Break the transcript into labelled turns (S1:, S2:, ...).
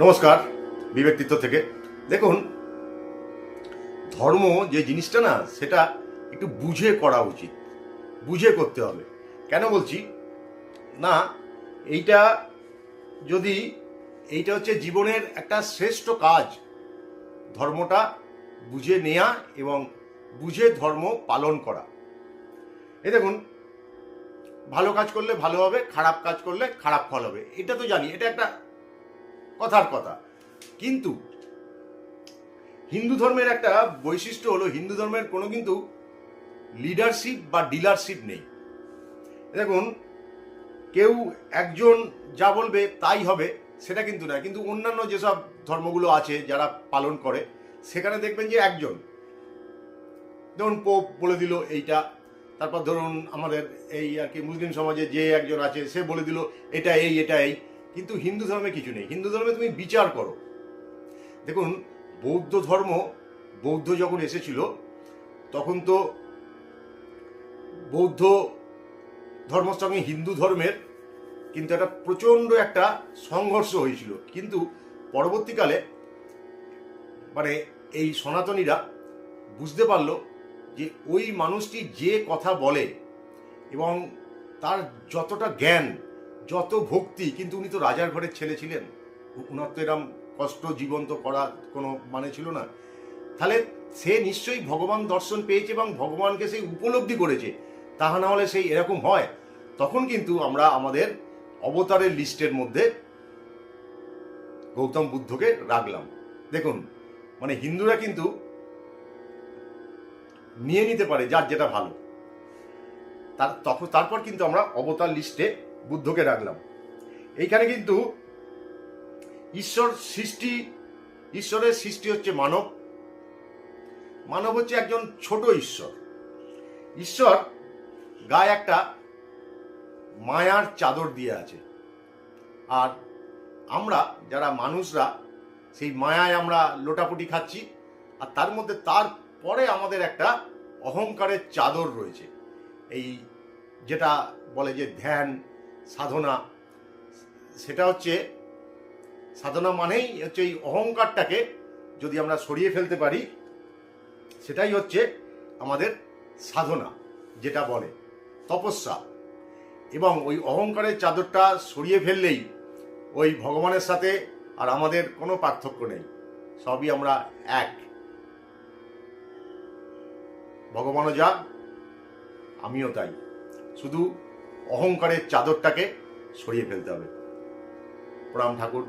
S1: নমস্কার বিব্যক্তিত্ব থেকে। দেখুন, ধর্ম যে জিনিসটা না, সেটা একটু বুঝে করা উচিত। বুঝে করতে হবে। কেন বলছি? না, এইটা যদি, এইটা হচ্ছে জীবনের একটা শ্রেষ্ঠ কাজ। ধর্মটা বুঝে নেয়া এবং বুঝে ধর্ম পালন করা। এই দেখুন, ভালো কাজ করলে ভালো হবে, খারাপ কাজ করলে খারাপ ফল হবে। এটা তো জানি, এটা একটা কথার কথা। কিন্তু হিন্দু ধর্মের একটা বৈশিষ্ট্য হলো, হিন্দু ধর্মের কোনো কিন্তু লিডারশিপ বা ডিলারশিপ নেই। দেখুন, কেউ একজন যা বলবে তাই হবে, সেটা কিন্তু না কিন্তু অন্যান্য যেসব ধর্মগুলো আছে যারা পালন করে, সেখানে দেখবেন যে একজন, ধরুন পোপ বলে দিল এইটা, তারপর ধরুন আমাদের এই আর কি মুসলিম সমাজে যে একজন আছে, সে বলে দিল এটা এই এটা এই। কিন্তু হিন্দু ধর্মে কিছু নেই। হিন্দু ধর্মে তুমি বিচার করো। দেখুন, বৌদ্ধ ধর্ম, বৌদ্ধ যখন এসেছিল, তখন তো বৌদ্ধ ধর্মের সঙ্গে হিন্দু ধর্মের কিন্তু একটা প্রচণ্ড একটা সংঘর্ষ হয়েছিল। কিন্তু পরবর্তীকালে মানে এই সনাতনীরা বুঝতে পারল যে ওই মানুষটি যে কথা বলে এবং তার যতটা জ্ঞান যত ভক্তি, কিন্তু উনি তো রাজার ঘরের ছেলে ছিলেন। উনার তো এরম কষ্ট জীবন্ত করা কোনো মানে ছিল না। তাহলে সে নিশ্চয়ই ভগবান দর্শন পেয়েছে এবং ভগবানকে সেই উপলব্ধি করেছে। তাহা না হলে সেই এরকম হয়। তখন কিন্তু আমরা আমাদের অবতারের লিস্টের মধ্যে গৌতম বুদ্ধকে রাখলাম। দেখুন মানে হিন্দুরা কিন্তু নিয়ে নিতে পারে যার যেটা ভালো। তার তখন তারপর কিন্তু আমরা অবতার লিস্টে বুদ্ধকে রাখলাম এইখানে কিন্তু ঈশ্বর সৃষ্টি, ঈশ্বরের সৃষ্টি হচ্ছে মানব। মানব হচ্ছে একজন ছোট ঈশ্বর। ঈশ্বর গায়ে একটা মায়ার চাদর দিয়ে আছে। আর আমরা যারা মানুষরা, সেই মায়ায় আমরা লোটাপুটি খাচ্ছি। আর তার মধ্যে তারপরে আমাদের একটা অহংকারের চাদর রয়েছে। এই যেটা বলে যে ধ্যান সাধনা। সেটা হচ্ছে, সাধনা মানেই হচ্ছে এই অহংকারটাকে যদি আমরা সরিয়ে ফেলতে পারি, সেটাই হচ্ছে আমাদের সাধনা, যেটা বলে তপস্যা। এবং ওই অহংকারের চাদরটা সরিয়ে ফেললেই ওই ভগবানের সাথে আর আমাদের কোনো পার্থক্য নেই, সবই আমরা এক। ভগবানও যা আমিও তাই। শুধু অহংকারের চাদরটাকে সরিয়ে ফেলতে হবে। প্রাম ঠাকুর।